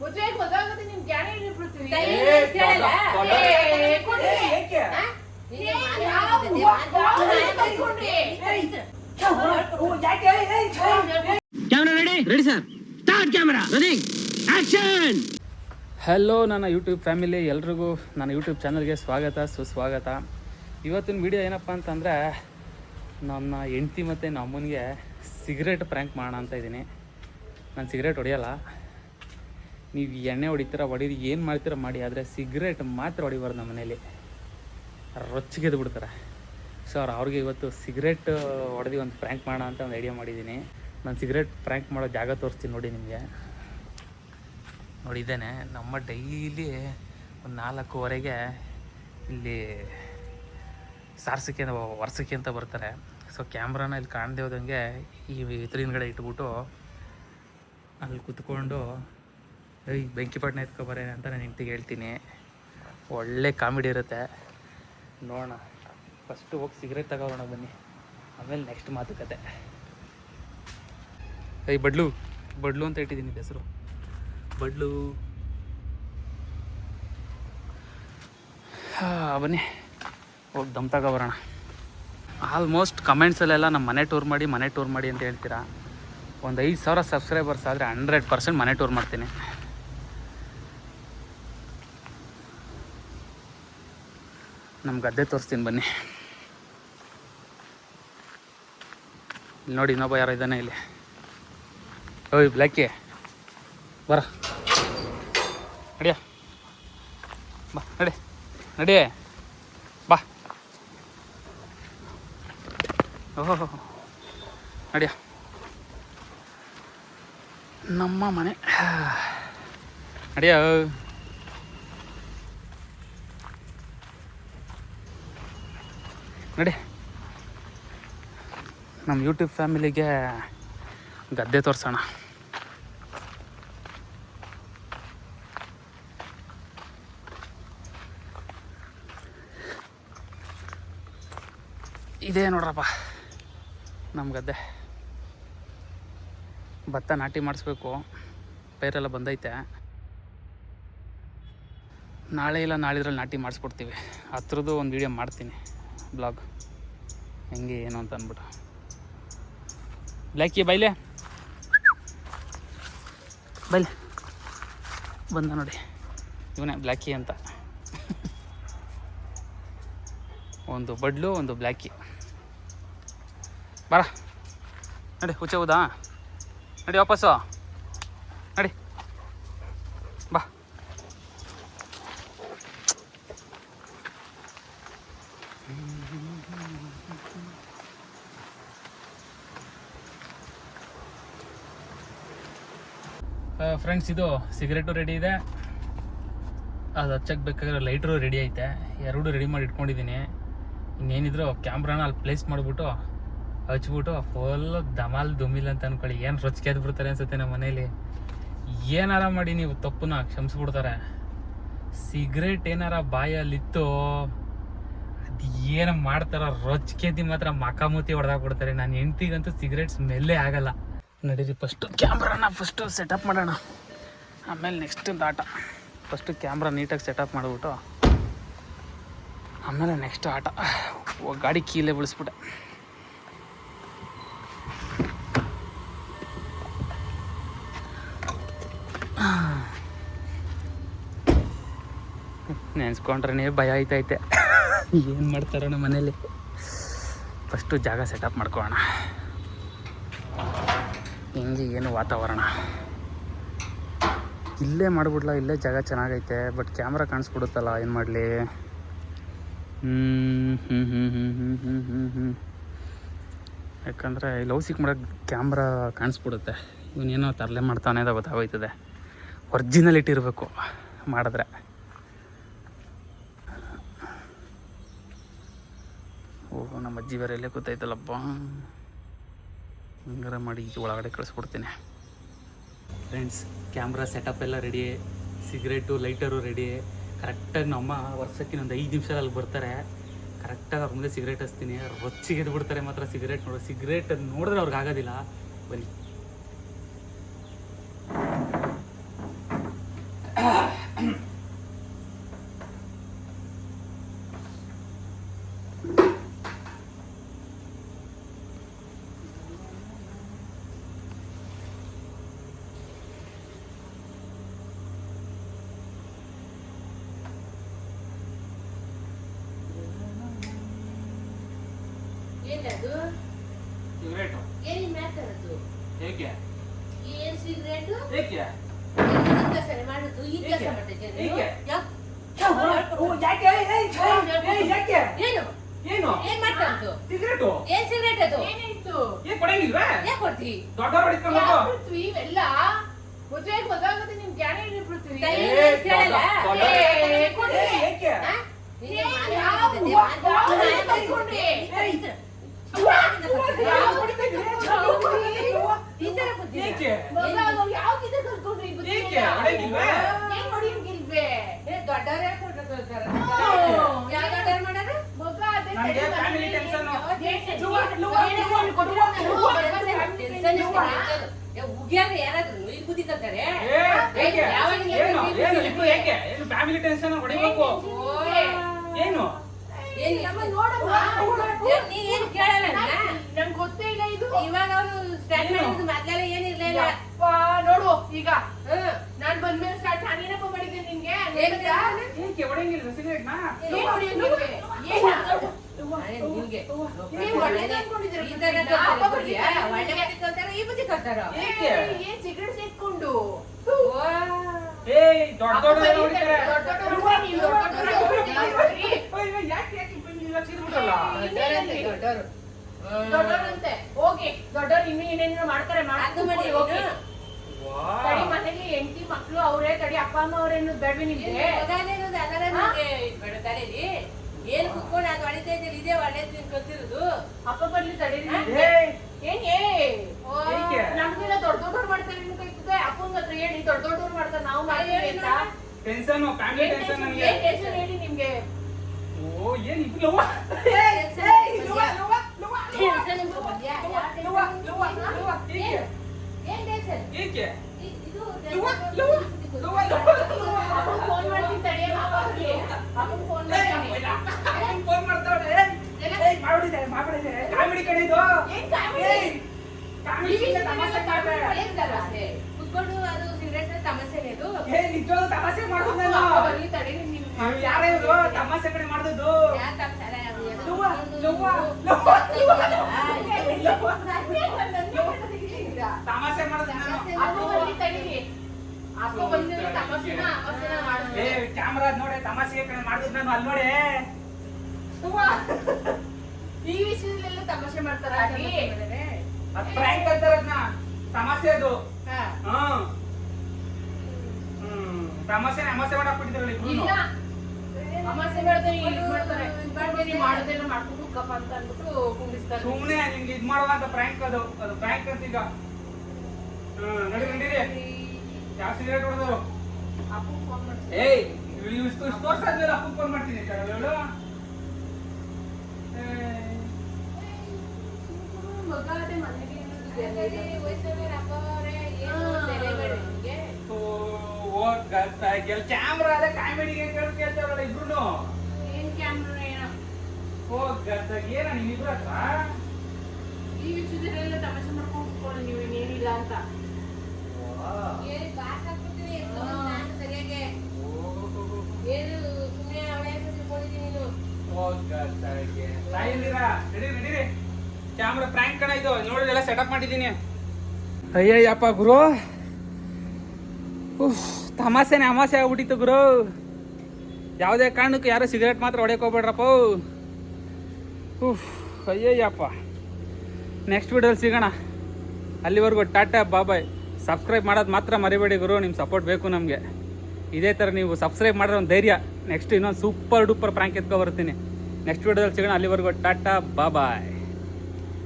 ಮದುವೆ ನಿಮ್ ಜ್ಞಾನ ಬಿಡ್ತೀವಿ. Camera ready ready sir start camera running action hello ನನ್ನ ಯೂಟ್ಯೂಬ್ ಫ್ಯಾಮಿಲಿ ಎಲ್ರಿಗೂ ನನ್ನ ಯೂಟ್ಯೂಬ್ ಚಾನಲ್ಗೆ ಸ್ವಾಗತ ಸುಸ್ವಾಗತ. ಇವತ್ತಿನ ವಿಡಿಯೋ ಏನಪ್ಪ ಅಂತಂದರೆ ನನ್ನ ಹೆಂಡತಿ ಮತ್ತು ನಮ್ಮ ಅಮ್ಮನಿಗೆ ಸಿಗರೇಟ್ ಪ್ರ್ಯಾಂಕ್ ಮಾಡೋಣ ಅಂತ ಇದ್ದೀನಿ. ನಾನು ಸಿಗರೇಟ್ ಹೊಡೆಯಲ್ಲ. ನೀವು ಎಣ್ಣೆ ಹೊಡಿತೀರ, ಹೊಡೀರಿ, ಏನು ಮಾಡ್ತೀರ ಮಾಡಿ, ಆದರೆ ಸಿಗರೇಟ್ ಮಾತ್ರ ಹೊಡಿಬಾರ್ದು ನಮ್ಮ ಮನೇಲಿ ರೊಚ್ಚಿಗೆದ್ದು ಬಿಡ್ತಾರೆ. ಸೊ ಅವ್ರು ಅವ್ರಿಗೆ ಇವತ್ತು ಸಿಗರೇಟ್ ಹೊಡೆದು ಒಂದು ಪ್ರ್ಯಾಂಕ್ ಮಾಡೋಣ ಅಂತ ಒಂದು ಐಡಿಯಾ ಮಾಡಿದ್ದೀನಿ ನಾನು ಸಿಗರೇಟ್ ಪ್ರ್ಯಾಂಕ್ ಮಾಡೋ ಜಾಗ ತೋರಿಸ್ತೀನಿ ನೋಡಿ ನಿಮಗೆ. ನೋಡಿದ್ದೇನೆ ನಮ್ಮ ಡೈಲಿ ಒಂದು ನಾಲ್ಕೂವರೆಗೆ ಇಲ್ಲಿ ಸಾರ್ಸಕ್ಕೆ ವರ್ಷಕ್ಕೆ ಅಂತ ಬರ್ತಾರೆ. ಸೊ ಕ್ಯಾಮ್ರಾನ ಇಲ್ಲಿ ಕಾಣದೇ ಹೋದಂಗೆ ಈ ಹಿಂದ್ಗಡೆ ಇಟ್ಬಿಟ್ಟು ಅಲ್ಲಿ ಕುತ್ಕೊಂಡು ಏಯ್ ಬೆಂಕಿಪಟ್ಟಣ ಎತ್ಕೊಬರೇನೆ ಅಂತ ನಾನು ಹೆಂಡ್ತಿಗೆ ಹೇಳ್ತೀನಿ. ಒಳ್ಳೆ ಕಾಮಿಡಿ ಇರುತ್ತೆ. ನೋಡೋಣ. ಫಸ್ಟು ಹೋಗಿ ಸಿಗರೇಟ್ ತಗೋಣ ಬನ್ನಿ. ಆಮೇಲೆ ನೆಕ್ಸ್ಟ್ ಮಾತುಕತೆ. ಏಯ್, ಬಡ್ಲು. ಬಡ್ಲು ಅಂತ ಇಟ್ಟಿದ್ದೀನಿ ಹೆಸರು. ಬಡ್ಲು. ಬನ್ನಿ. ಹೋಗಿ ದಮ್ ತಗೊಬರೋಣ. ಆಲ್ಮೋಸ್ಟ್ ಕಮೆಂಟ್ಸಲ್ಲೆಲ್ಲ ನಮ್ಮ ಮನೆ ಟೂರ್ ಮಾಡಿ, ಮನೆ ಟೂರ್ ಮಾಡಿ ಅಂತ ಹೇಳ್ತೀರಾ? ಒಂದು ಐದು ಸಾವಿರ ಸಬ್ಸ್ಕ್ರೈಬರ್ಸ್ ಆದರೆ ಹಂಡ್ರೆಡ್ ಪರ್ಸೆಂಟ್ ಮನೆ ಟೂರ್ ಮಾಡ್ತೀನಿ. ನಮ್ಮ ಗದ್ದೆ ತೋರಿಸ್ತೀನಿ ಬನ್ನಿ. ಇಲ್ಲಿ ನೋಡಿ ಇನ್ನೊಬ್ಬ ಯಾರೋ ಇದ್ದಾನೆ ಇಲ್ಲಿ. ಓಯ್ ಬ್ಲ್ಯಾಕಿ ಬರ. ನಡಿಯ ಬಾ, ನಡಿ. ನಡಿ. ಬಾ. ಓಹೋ ನಡಿಯ ನಮ್ಮ ಮನೆ. ನಡಿಯ ನಡಿ. ನಮ್ಮ ಯೂಟ್ಯೂಬ್ ಫ್ಯಾಮಿಲಿಗೆ ಗದ್ದೆ ತೋರಿಸೋಣ. ಇದೇ ನೋಡ್ರಪ್ಪ ನಮ್ಮ ಗದ್ದೆ. ಭತ್ತ ನಾಟಿ ಮಾಡಿಸ್ಬೇಕು. ಪೈರೆಲ್ಲ ಬಂದೈತೆ. ನಾಳೆ ಇಲ್ಲ ನಾಳಿದ್ರಲ್ಲಿ ನಾಟಿ ಮಾಡಿಸ್ಕೊಡ್ತೀವಿ. ಹತ್ರದ್ದು ಒಂದು ವೀಡಿಯೋ ಮಾಡ್ತೀನಿ. ಬ್ಲಾಗ್. ಹೆಂಗೆ ಏನು ಅಂತ ಅಂದ್ಬಿಟ್ಟು. ಬ್ಲ್ಯಾಕಿ ಬೈಲೆ. ಬೈಲೆ. ಬಂದ ನೋಡಿ. ಇವನೇ ಬ್ಲ್ಯಾಕಿ ಅಂತ. ಒಂದು ಬಡ್ಲು, ಒಂದು ಬ್ಲ್ಯಾಕಿ ಬರ. ನಡಿ, ಹುಚ್ಚ ಹೌದಾ ನಡಿ ವಾಪಸ್ಸು. ಫ್ರೆಂಡ್ಸ್ ಇದು ಸಿಗರೇಟು ರೆಡಿ ಇದೆ. ಅದು ಹಚ್ಚಕ್ಕೆ ಬೇಕಾಗಿರೋ ಲೈಟ್ರು ರೆಡಿ ಐತೆ. ಎರಡು ರೆಡಿ ಮಾಡಿ ಇಟ್ಕೊಂಡಿದ್ದೀನಿ. ಇನ್ನೇನಿದ್ರು ಕ್ಯಾಮ್ರಾನ ಅಲ್ಲಿ ಪ್ಲೇಸ್ ಮಾಡಿಬಿಟ್ಟು ಹಚ್ಬಿಟ್ಟು ಫುಲ್ ಧಮಾಲ್ ದುಮಿಲ್ ಅಂತ ಅಂದ್ಕೊಳ್ಳಿ ಏನು ರೊಚ್ಚಿಗೆ ಬಿಡ್ತಾರೆ ಅನ್ಸುತ್ತೆ ನಮ್ಮ ಮನೇಲಿ. ಏನಾರ ಮಾಡಿ ನೀವು ತಪ್ಪನ್ನ ಕ್ಷಮಿಸ್ಬಿಡ್ತಾರೆ. ಸಿಗರೇಟ್ ಏನಾರ ಬಾಯಲ್ಲಿತ್ತು, ಅದು ಏನು ಮಾಡ್ತಾರೋ ರೊಚ್ಕೆದಿ ಮಾತ್ರ ಮಕಾಮೂತಿ ಹೊಡೆದಾಕ್ಬಿಡ್ತಾರೆ. ನಾನು ಹೆಂಡ್ತಿಗಂತೂ ಸಿಗರೇಟ್ ಸ್ಮೆಲ್ಲೇ ಆಗಲ್ಲ. ನಡೀರಿ ಫಸ್ಟು ಕ್ಯಾಮ್ರಾನ ಫಸ್ಟು ಸೆಟಪ್ ಮಾಡೋಣ. ಆಮೇಲೆ ನೆಕ್ಸ್ಟ್ ಆಟ ಫಸ್ಟು ಕ್ಯಾಮ್ರಾ ನೀಟಾಗಿ ಸೆಟಪ್ ಮಾಡಿಬಿಟ್ಟು, ಆಮೇಲೆ ನೆಕ್ಸ್ಟ್ ಆಟ ಗಾಡಿ ಕೀಲೇ ಬಿಡಿಸ್ಬಿಟ್ಟೆ ನೆನ್ಸ್ಕೊಂಡ್ರೆ ಭಯ ಆಯ್ತೈತೆ. ಏನು ಮಾಡ್ತಾರೋ ನಮ್ಮ ಮನೇಲಿ? ಫಸ್ಟು ಜಾಗ ಸೆಟಪ್ ಮಾಡ್ಕೊಳ್ಳೋಣ. ಹಿಂಗೆ ಏನು ವಾತಾವರಣ. ಇಲ್ಲೇ ಮಾಡಿಬಿಡ್ಲ, ಇಲ್ಲೇ ಜಾಗ ಚೆನ್ನಾಗೈತೆ ಬಟ್ ಕ್ಯಾಮ್ರಾ ಕಾಣಿಸ್ಬಿಡುತ್ತಲ್ಲ, ಏನು ಮಾಡಲಿ? ಹ್ಞೂ ಹ್ಞೂ ಹ್ಞೂ ಹ್ಞೂ ಹ್ಞೂ ಹ್ಞೂ ಹ್ಞೂ ಹ್ಞೂ ಯಾಕಂದರೆ ಲೌಸಿಕ್ ಮಾಡೋಕ್ಕೆ ಕ್ಯಾಮ್ರಾ ಕಾಣಿಸ್ಬಿಡುತ್ತೆ. ಇವನೇನೋ ತರಲೆ ಮಾಡ್ತಾನೆ ಅದು ಗೊತ್ತಾಗೋಯ್ತದೆ. ಒರ್ಜಿನಲಿಟಿ ಇರಬೇಕು ಮಾಡಿದ್ರೆ. ಓಹ್, ನಮ್ಮ ಅಜ್ಜಿ ಬೇರೆ ಎಲ್ಲೇ ಗೊತ್ತಾಯ್ತಲ್ಲಪ್ಪ ಹಂಗಾರ ಮಾಡಿ ಒಳಗಡೆ ಕಳಿಸ್ಕೊಡ್ತೀನಿ. ಫ್ರೆಂಡ್ಸ್ ಕ್ಯಾಮ್ರಾ ಸೆಟಪ್ ಎಲ್ಲ ರೆಡಿ ಸಿಗರೇಟು ಲೈಟರು ರೆಡಿ ಕರೆಕ್ಟಾಗಿ ನಮ್ಮ ವರ್ಷಕ್ಕೆ ಒಂದು ಐದು ನಿಮಿಷ ಅಲ್ಲಿ ಬರ್ತಾರೆ. ಕರೆಕ್ಟಾಗಿ ಅವ್ರ ಮುಂದೆ ಸಿಗರೇಟ್ ಹಚ್ತೀನಿ. ರೊಚ್ಚಿಗೆ ಎದ್ದು ಬಿಡ್ತಾರೆ ಮಾತ್ರ ಸಿಗರೇಟ್ ನೋಡೋ. ಸಿಗರೇಟ್ ನೋಡಿದ್ರೆ ಅವ್ರಿಗೆ ಆಗೋದಿಲ್ಲ. ಬನ್ನಿ ಸಿಗರೇಟು ಏನಿನ್ ಏಕೆ? ಏನ್ ಸಿಗರೇಟ್ ಏಕೆ? ಮಾಡುದು? ಈ ಕೆಲಸ ಏಕೆ? ಯಾಕೆ? ಏನು? ಏನು? ಏನ್ ಮಾಡ್ತಾರದು ಸಿಗರೇಟು ಏನ್ ಸಿಗರೇಟ್ ಅದು? ಏನಾಯ್ತು? ಏನ್ ಕೊಡಂಗಿಲ್ವಾ? ಯಾಕೆ ಕೊಡ್ತಿ? ದೊಡ್ಡವ್ರು ಹೊಡಿಸ್ಕೊಂಡು ಯಾಕ್ ಹೋಗು. ಪೃಥ್ವಿ ಇವೆಲ್ಲ? ಮದ್ವೆಗ್ ಗೊತ್ತಾಗುತ್ತೆ ನಿಮ್ ಜ್ಞಾನ. ಏಕೆ? ಹಾ? ನೀನು ಏ, ಮಾನ ಯಾವ- ಮಾಡಿದ್ದೆ, ಯಾವ- ಮಾನ ಯಾವ ಮಾಡಿದ್ದೆ. ಕಲ್ತ್ಕೊಂಡ್ರಿ? ಈ ತರ- ಈ ತರ. ಯಾವ ಹೊಡಿತಾ ಇದ್ದೀರಿ? ಈ ತರ ಬುದ್ಧಿ ಇಲ್ಲ. ಏಕೆ? ಮಗ, ನಾವು ಯಾವ ಗಿಡ ಏನ್ ಹೊಡೆಯಂಗಿಲ್ವೇ? ಏ, ದೊಡ್ಡವರೇ ಕೊಟ್ಟಿರ್ತಾರೆ. ಯಾವ ದೊಡ್ಡವ್ರು? ಮಗ, ಅದೇ ನನ್ಗೆ ಲುವ, ಲುವ, ಲುವ? ಲುವ, ಮಗ, ಟೆನ್ಷನ್ ಟೆನ್ಷನ್ ಇಷ್ಟ, ಏ, ಉಗ್ಯಾರ ಯಾರಾದ್ರೂ? ಯಾವಾಗಿಂದ ಏನು? ಏನು? ಏಕೆ? ಏನು ಫ್ಯಾಮಿಲಿ ಟೆನ್ಷನ್ ಹೊಡಿಬೇಕು ಏನು ಏನ್ ನಮ್ಮ ನೋಡಮ್ಮ. ಏ, ಏನು ಕೇಳಲ್ಲ ನಂಗೆ ಗೊತ್ತೇ ಇಲ್ಲ ಇದು ಇವಾಗ ಅವನು ಏನು? ಮಾಡಿದ್ದು ಮೊದ್ಲೆಲ್ಲ ಏನಿರ್ಲಿಲ್ಲ ನೋಡು ಈಗ. ನಾನ್ ಬಂದ್ಮೇಲೆ ಸ್ಟಾರ್ಟ್ ನಾನೇನಪ್ಪ ಮಾಡಿದ್ದೆ ನಿನ್ಗೆ? ಏಕೆ ಹೊಡೆಯಂಗಿಲ್ವ ಸಿಗರೇಟ್ ನಾ ಏನ್ ಹೊಡೆಯಂಗಿಲ್ವೇ? ಏನ? ನಾನೇ ಸಿಗರೇಟ್ ಏಯ್ ದೊಡ್ಡ ದೊಡ್ಡ ಯಾಕೆ ಯಾಕೆ ಬಂದಿಲ್ಲ ದೊಡ್ಡವ್ರಂತೆ. ಹೋಗಿ ದೊಡ್ಡವ್ರು ಇನ್ನು ಏನೇನೋ ಮಾಡ್ತಾರೆ ಮಾಡಿ ಹೋಗಿ. ಮಕ್ಳು ಅವರೇ ತಡಿ ಅಪ್ಪ ಅಮ್ಮ ಅವ್ರೇನು ಬೇಡ್ವೆ ಏನ್ ನಿಮ್ಗೆ. ಏನ್ ಕುತ್ಕೊಂಡು ಅದು ಹೊಡಿತಾ ಇದ್ದೀರಿ ಇದೇ ಒಳ್ಳೆ ಕಲ್ತಿರೋದು. ಅಪ್ಪ ಬರ್ಲಿ ತಡಿ ಏಯ್! ಏನ್ ಏ? ಓ. ಏಕೆ? ನಮ್ಗೆಲ್ಲ ದೊಡ್ಡ ದೊಡ್ಡವ್ರು ಮಾಡ್ತಾರೆ ನಿಮ್ಗೆ ಕೈತದೆ. ಅಪ್ಪನ ಹತ್ರ ಹೇಳಿ ದೊಡ್ಡ ದೊಡ್ಡವ್ರು ಮಾಡ್ತಾರೆ ನಾವು ಮಾಡ್ತೀವಿ ಅಂತ. ಟೆನ್ಷನ್ ಫ್ಯಾಮಿಲಿ ಏನ್ ಟೆನ್ಷನ್ ಟೆನ್ಷನ್ ನನಗೆ ಏನ್ ಟೆನ್ಷನ್ ಹೇಳಿ ನಿಮ್ಗೆ? ಓ ಏನ್ ಇಬ್ರು ಲವ್ವ? ಏಯ್, ನಿಮ್ಗೆ ಲವ್ವ, ಲವ್ವ, ಲವ್ವ, ಲವ್ವ. ಟೆನ್ಷನ್ ನಿಮ್ಗೆ ಲವ್ವ, ಲವ್ವ, ಲವ್ವ, ಏನ್ ಟೆನ್ಷನ್? ಏಕೆ? ಕುತ್ಕೊಂಡು ಅದು ಸಿಗರೇಟ್ ಫೋನ್ ಇದು? ಏಯ್, ನಿಜವಾಗ್ಲೂ ತಮಾಷೆ ಇವ್ರು ಯಾರೇ? ತಮಾಷೆ ಕಡೆ ಮಾಡಿದ್ದು ಯಾ ತಮಾಷೆ? ಅಲ್ಲ, ಅದು ಏನೋ ಲವ್ವ, ಒಂದು- ಲವ್ವ, ಒಂದು ಲವ್ವ, ಆ, ಇದು- ಲವ್ವ. ನನ್ನೇ ನನ್ನೇ ಮಾತಾಡ್ತಿದ್ದೀರಾ? ತಮಾಷೆ ಮಾಡೋದು ನಾನು ಅಪ್ಪ ಬರ್ಲಿ ತಡೀರಿ ಅಪ್ಪ ಬಂದಿದ್ರೆ ತಮಾಷೆನ ಅಮಾಸೆನ ಏ ಕ್ಯಾಮ್ರಾ ನೋಡಿ ತಮಾಷೆ ಕಡೆ ಮಾಡಿದ್ ನಾನು ಅಲ್ಲಿ ನೋಡಿ. ಈ ವಿಷಯದಲ್ಲೆಲ್ಲ ತಮಾಷೆ ಮಾಡ್ತಾರ ಅದ್. ಪ್ರ್ಯಾಂಕ್ ಅಂತಾರ ಅದನ್ನ ತಮಾಷೆ ಅದು. ಹಾ. ಹ್ಮ್. ಹ್ಮ್. ತಮಾಷೆ ಅಮಾಸೆ ಮಾಡಕ್ ಬಿಟ್ಟಿದ್ರಲ್ಲ ಇಬ್ರು ಅಮಾಸೆ ಮಾಡ್ತಾರೆ ಇದು ಮಾಡ್ತಾರೆ. ನೀವು ಮಾಡೋದೆಲ್ಲ ಮಾಡ್ಕೊಂಡು ಕಪ್ಪ ಅಂತ ಅಂದ್ಬಿಟ್ಟು ಕುಂಡಿಸ್ತಾರೆ. ಸುಮ್ನೆ ನಿಮ್ಗೆ ಇದ್ ಮಾಡುವ ಅಂತ ಪ್ರ್ಯಾಂಕ್ ಅದು. ಅದು ಪ್ರ್ಯಾಂಕ್ ಅಂತ ಈಗ ಹ್ಮ್. ನಡಿ ನಡೀರಿ. ಯಾವ ಸಿಗರೇಟ್ ಹೊಡೆದ್ರು ಅಪ್ಪ ಫೋನ್ ಮಾಡ್ತಾರೆ ಏಯ್ ಇವ್ಳು ಇಷ್ಟು ಇಷ್ಟು ವರ್ಷ ಆದ್ಮೇಲೆ ಫೋನ್ ಮಾಡ್ತೀನಿ ಅಪ್ಪ ನಿಮ್ಗೆ? ಕ್ಯಾಮ್ರಾ ಅದೇ ಕಾಮಿಡಿಗೆ ಕೇಳಿ ಕೇಳ್ತಾರಲ್ಲ ಇಬ್ರು ಏನ್ ಕ್ಯಾಮ್ರಾ ಏನೋ? ಹೋಗತ್ತ ಏನ ನಿಮ್ಮಿಬ್ರ ಹತ್ರ? ಈ ವಿಷಯದಲ್ಲೆಲ್ಲ ತಮಾಷೆ ಮಾಡ್ಕೊಂಡು ನೀವು ಏನಿಲ್ಲ ಅಂತ. ಕ್ಯಾಮ್ರಾ ಪ್ರ್ಯಾಂಕ್ ಕಣ ಇದು. ನೋಡಿದೆಲ್ಲ ಸೆಟಪ್ ಮಾಡಿದ್ದೀನಿ. ಅಯ್ಯಯ್ಯಪ್ಪ ಗುರು. ಉಫ್ ತಮಾಸೆನೆ ಅಮಾಸೆ ಆಗ್ಬಿಟ್ಟಿತ್ತು ಗುರು. ಯಾವುದೇ ಕಾರಣಕ್ಕೂ ಯಾರು ಸಿಗರೇಟ್ ಮಾತ್ರ ಹೊಡೆಯಕ್ಕೆ ಹೋಗ್ಬೇಡ್ರಪ್ಪ. ಉಫ್ ಅಯ್ಯಯ್ಯಪ್ಪ. ನೆಕ್ಸ್ಟ್ ವಿಡಿಯೋಲಿ ಸಿಗೋಣ. ಅಲ್ಲಿವರೆಗೂ ಟಾಟಾ ಬಾಬಾಯ್ ಸಬ್ಸ್ಕ್ರೈಬ್ ಮಾಡೋದು ಮಾತ್ರ ಮರಿಬೇಡಿ ಗುರು ನಿಮ್ಮ ಸಪೋರ್ಟ್ ಬೇಕು ನಮಗೆ. ಇದೇ ಥರ ನೀವು ಸಬ್ಸ್ಕ್ರೈಬ್ ಮಾಡಿರೋ ಒಂದು ಧೈರ್ಯ. ನೆಕ್ಸ್ಟ್ ಇನ್ನೊಂದು ಸೂಪರ್ ಡೂಪರ್ ಪ್ರಾಂಕ್ ಎತ್ಕೊ ಬರ್ತೀನಿ. ನೆಕ್ಸ್ಟ್ ವೀಡಿಯೋದಲ್ಲಿ ಸಿಗೋಣ. ಅಲ್ಲಿವರೆಗೂ ಟಾಟಾ ಬಾಬಾಯ್